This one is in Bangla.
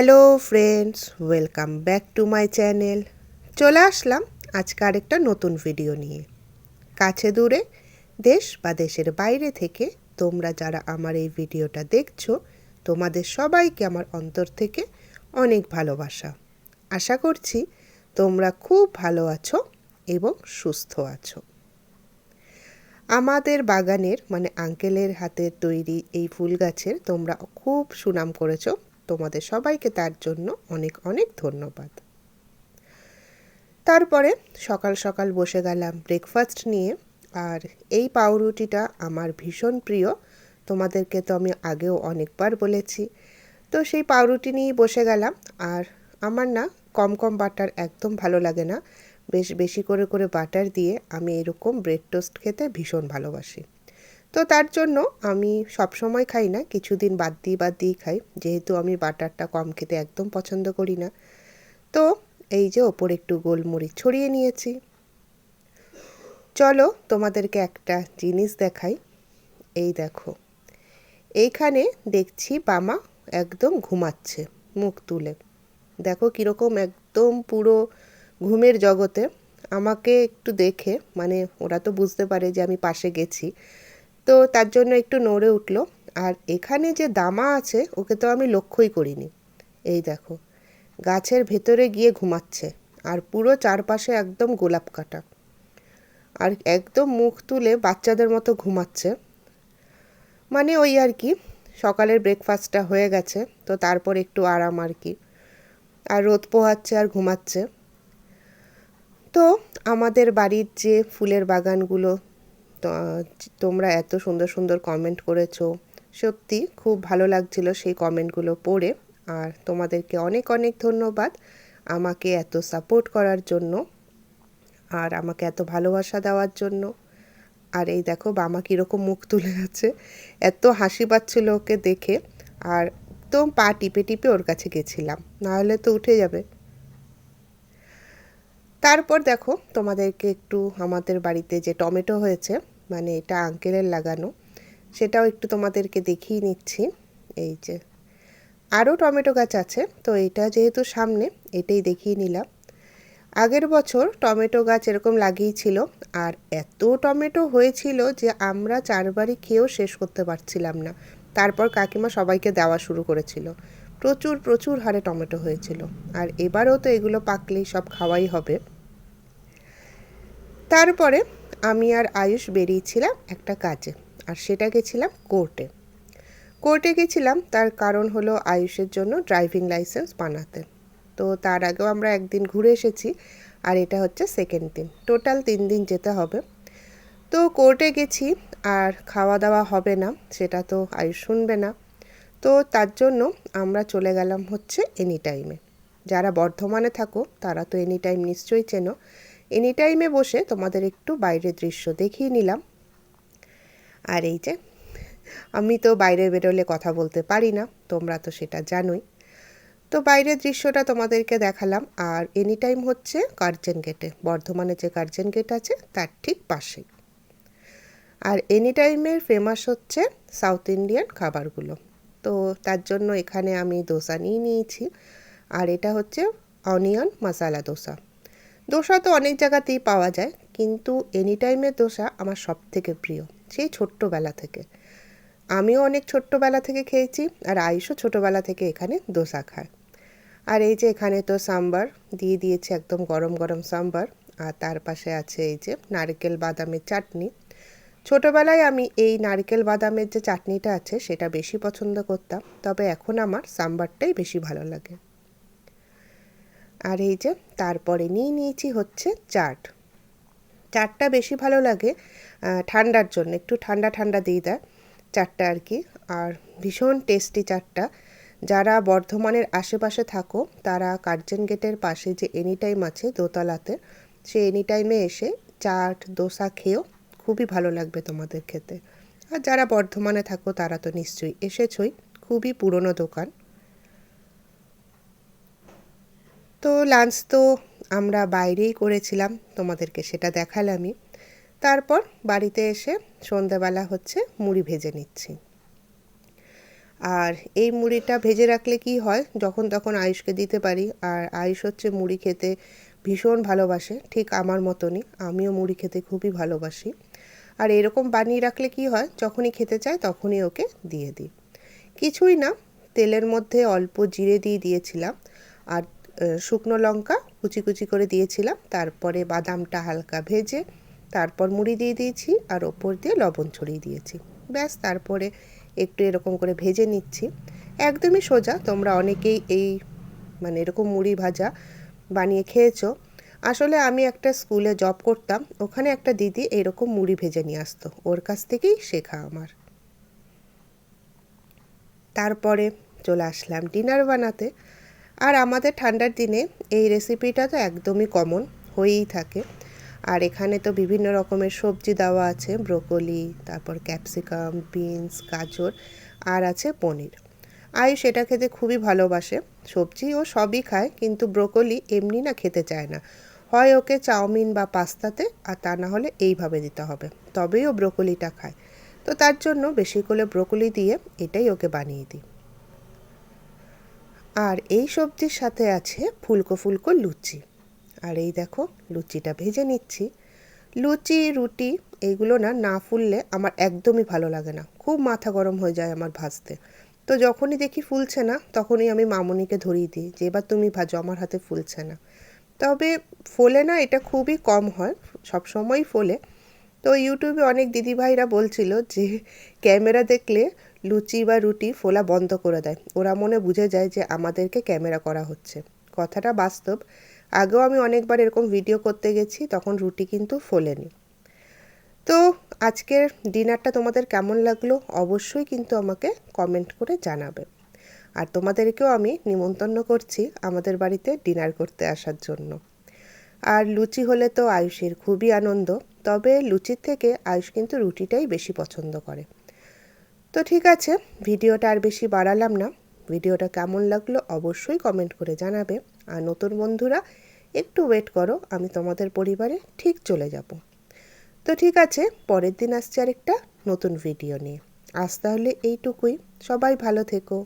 Hello friends, welcome back to my channel. চলে আসলাম আজকে আরেকটা নতুন ভিডিও নিয়ে। কাছে দূরে, দেশ বা দেশের বাইরে থেকে তোমরা যারা আমার এই ভিডিওটা দেখছ, তোমাদের সবাইকে আমার অন্তর থেকে অনেক ভালোবাসা। আশা করছি তোমরা খুব ভালো আছো এবং সুস্থ আছো। আমাদের বাগানের মানে আঙ্কেলের হাতের তৈরি এই ফুল গাছের তোমরা খুব সুনাম করেছ। তোমাদের সবাইকে তার জন্য অনেক অনেক ধন্যবাদ। তারপরে সকাল সকাল বসে গেলাম ব্রেকফাস্ট নিয়ে আর এই পাউরুটিটা আমার ভীষণ প্রিয়। তোমাদেরকে তো আমি আগেও অনেকবার বলেছি। তো সেই পাউরুটি নিয়েই বসে গেলাম আর আমার না কম কম বাটার একদম ভালো লাগে না। বেশ বেশি করে করে বাটার দিয়ে আমি এরকম ব্রেড টোস্ট খেতে ভীষণ ভালোবাসি। তো তার জন্য আমি সব সময় খাই না, কিছুদিন বাদ দিয়ে বাদ দিয়েই খাই। যেহেতু আমি বাটারটা কম খেতে একদম পছন্দ করি না। তো এই যে ওপর একটু গোলমরিচ ছড়িয়ে নিয়েছি। চলো তোমাদেরকে একটা জিনিস দেখাই। এই দেখো। এইখানে দেখছি বামা একদম ঘুমাচ্ছে মুখ তুলে। দেখো কীরকম একদম পুরো ঘুমের জগতে। আমাকে একটু দেখে মানে ওরা তো বুঝতে পারে যে আমি পাশে গেছি। তো তার জন্য একটু নড়ে উঠল। আর এখানে যে দামা আছে, ওকে তো আমি লক্ষ্যই করিনি। এই দেখো, গাছের ভেতরে গিয়ে ঘুমাচ্ছে, আর পুরো চারপাশে একদম গোলাপ কাটা। আর একদম মুখ তুলে বাচ্চাদের মতো ঘুমাচ্ছে। মানে ওই আর কি, সকালের ব্রেকফাস্টটা হয়ে গেছে, তো তারপর একটু আরাম আর কি। আর রোদ পোহাচ্ছে আর ঘুমাচ্ছে। তো আমাদের বাড়ির যে ফুলের বাগানগুলো তোমরা এত সুন্দর সুন্দর কমেন্ট করেছ। সত্যি খুব ভালো লাগছিল সেই কমেন্টগুলো পড়ে। আর তোমাদেরকে অনেক অনেক ধন্যবাদ আমাকে এত সাপোর্ট করার জন্য আর আমাকে এত ভালোবাসা দেওয়ার জন্য। আর এই দেখো বামা কীরকম মুখ তুলে আছে। এত হাসি পাচ্ছিল ওকে দেখে। আর একদম পা টিপে টিপে ওর কাছে গেছিলাম। নাহলে তো উঠে যাবে। তারপর দেখো তোমাদেরকে একটু আমাদের বাড়িতে যে টমেটো হয়েছে মানে এটা আঙ্কেলের লাগানো। সেটাও একটু তোমাদেরকে দেখিয়ে নিচ্ছি। এই যে, আরও টমেটো গাছ আছে, তো এটা যেহেতু সামনে, এটাই দেখিয়ে নিলাম। আগের বছর টমেটো গাছ এরকম লাগিয়েছিল, আর এত টমেটো হয়েছিল যে আমরা চারবারই খেয়েও শেষ করতে পারছিলাম না। তারপর কাকিমা সবাইকে দেওয়া শুরু করেছিল। প্রচুর প্রচুর হারে টমেটো হয়েছিল। আর এবারও তো এগুলো পাকলেই সব খাওয়াই হবে। তারপরে আমি আর আয়ুষ বেরিয়েছিলাম একটা কাজে, আর সেটা গেছিলাম কোর্টে। কোর্টে গেছিলাম, তার কারণ হলো আয়ুষের জন্য ড্রাইভিং লাইসেন্স বানাতে। তো তার আগেও আমরা একদিন ঘুরে এসেছি, আর এটা হচ্ছে সেকেন্ড দিন। টোটাল তিন দিন যেতে হবে। তো কোর্টে গেছি, আর খাওয়া দাওয়া হবে না, সেটা তো আয়ুষ শুনবে না। তো তার জন্য আমরা চলে গেলাম হচ্ছে এনি টাইমে। যারা বর্ধমানে থাকো, তারা তো এনি টাইম নিশ্চয়ই চেনো। এনি টাইমে বসে তোমাদের একটু বাইরের দৃশ্য দেখিয়ে নিলাম। আর এই যে, আমি তো বাইরে বেরোলে কথা বলতে পারি না, তোমরা তো সেটা জানোই। তো বাইরের দৃশ্যটা তোমাদেরকে দেখালাম, আর এনি টাইম হচ্ছে কার্জেন গেটে বর্ধমানে যে কার্জেন গেট আছে, তার ঠিক পাশেই। আর এনি টাইমের ফেমাস হচ্ছে সাউথ ইন্ডিয়ান খাবারগুলো। তো তার জন্য এখানে আমি দোসা নিয়ে নিয়েছি, আর এটা হচ্ছে অনিয়ন মশালা দোসা। দোসা তো অনেক জায়গাতেই পাওয়া যায়, কিন্তু এনি টাইমের দোসা আমার সব থেকে প্রিয়, সেই ছোট্টবেলা থেকে। আমিও অনেক ছোট্টবেলা থেকে খেয়েছি আর আয়ুষও ছোটোবেলা থেকে এখানে দোসা খায়। আর এই যে এখানে তো সাম্বার, দিয়ে দিয়েছে একদম গরম গরম সাম্বার, আর তার পাশে আছে এই যে নারকেল বাদামের চাটনি। ছোটোবেলায় আমি এই নারকেল বাদামের যে চাটনিটা আছে সেটা বেশি পছন্দ করতাম, তবে এখন আমার সাম্বারটাই বেশি ভালো লাগে। আর এই যে তারপরে নিয়ে নিয়েছি হচ্ছে চাট। চাটটা বেশি ভালো লাগে ঠান্ডার জন্য, একটু ঠান্ডা ঠান্ডা দিয়ে দেয় চাটটা আর কি। আর ভীষণ টেস্টি চাটটা। যারা বর্ধমানের আশেপাশে থাকো, তারা কার্জন গেটের পাশে যে এনি টাইম আছে দোতলাতে, সে এনি টাইমে এসে চাট, দোসা খেয়েও খুবই ভালো লাগবে তোমাদের খেতে। আর যারা বর্ধমানে থাকো, তারা তো নিশ্চয়ই এসেছই, খুবই পুরনো দোকান। তো লাঞ্চ তো আমরা বাইরেই করেছিলাম, তোমাদেরকে সেটা দেখালামই। তারপর বাড়িতে এসে সন্ধেবেলা হচ্ছে মুড়ি ভেজে নিচ্ছি। আর এই মুড়িটা ভেজে রাখলে কি হয়, যখন তখন আয়ুষকে দিতে পারি। আর আয়ুষ হচ্ছে মুড়ি খেতে ভীষণ ভালোবাসে, ঠিক আমার মতনই। আমিও মুড়ি খেতে খুবই ভালোবাসি। আর এরকম বানিয়ে রাখলে কি হয়, যখনই খেতে চায় তখনই ওকে দিয়ে দিই। কিছুই না, তেলের মধ্যে অল্প জিরে দিয়ে দিয়েছিলাম। আর শুকনো লঙ্কা কুচি কুচি করে দিয়েছিলাম, তারপরে বাদামটা হালকা ভেজে, তারপর মুড়ি দিয়ে দিয়েছি আর ওপর দিয়ে লবণ ছড়িয়ে দিয়েছি। ব্যাস, তারপরে একটু এরকম করে ভেজে নিচ্ছি। একদমই সোজা, তোমরা অনেকেই এই মানে এরকম মুড়ি ভাজা বানিয়ে খেয়েছো। আসলে আমি একটা স্কুলে জব করতাম, ওখানে একটা দিদি এরকম মুড়ি ভেজে নিয়ে আসতো, ওর কাছ থেকেই শেখা আমার। তারপরে চলে আসলাম ডিনার বানাতে। আর আমাদের ঠান্ডার দিনে এই রেসিপিটা তো একদমই কমন হয়েই থাকে। আর এখানে তো বিভিন্ন রকমের সবজি দেওয়া আছে ব্রোকলি তারপর ক্যাপসিকাম বিনস গাজর, আর আছে পনির। আয়ুষ এটা খেতে খুবই ভালোবাসে, সবজি ও সবই খায়, কিন্তু ব্রোকলি এমনি না খেতে চায় না। হয় ওকে চাউমিন বা পাস্তাতে, আর তা না হলে এইভাবে দিতে হবে, তবেই ও ব্রোকলিটা খায়। তো তার জন্য বেশি করে ব্রোকলি দিয়ে এটাই ওকে বানিয়ে দিই। আর এই সবজির সাথে আছে ফুলকো ফুলকো লুচি। আর এই দেখো, লুচিটা ভেজে নিচ্ছি। লুচি, রুটি এইগুলো না না ফুললে আমার একদমই ভালো লাগে না। খুব মাথা গরম হয়ে যায় আমার ভাজতে। তো যখনই দেখি ফুলছে না, তখনই আমি মামনিকে ধরিয়ে দিই যে, এবার তুমি ভাজো, আমার হাতে ফুলছে না। তবে ফোলে না, এটা খুবই কম হয়, সব সময়ই ফোলে। তো ইউটিউবে অনেক দিদিভাইরা বলছিল যে, ক্যামেরা দেখলে লুচি বা রুটি ফোলা বন্ধ করে দেয়। ওরা মনে বুঝে যায় যে আমাদেরকে ক্যামেরা করা হচ্ছে। কথাটা বাস্তব। আগেও আমি অনেকবার এরকম ভিডিও করতে গেছি, তখন রুটি কিন্তু ফোলেনি। তো আজকের ডিনারটা তোমাদের কেমন লাগল অবশ্যই কিন্তু আমাকে কমেন্ট করে জানাবে। আর তোমাদেরকেও আমি নিমন্ত্রণ করছি আমাদের বাড়িতে ডিনার করতে আসার জন্য। আর লুচি হলে তো আয়ুষের খুবই আনন্দ, তবে লুচির থেকে আয়ুষ কিন্তু রুটিটাই বেশি পছন্দ করে। তো ঠিক আছে, ভিডিওটা আর বেশি বাড়ালাম না। ভিডিওটা কেমন লাগল অবশ্যই কমেন্ট করে জানাবে। আর নতুন বন্ধুরা, একটু ওয়েট করো, আমি তোমাদের পরিবারে ঠিক চলে যাব। তো ঠিক আছে, পরের দিন আসছে আরেকটা নতুন ভিডিও নিয়ে। আজ তাহলে এইটুকুই। সবাই ভালো থেকো।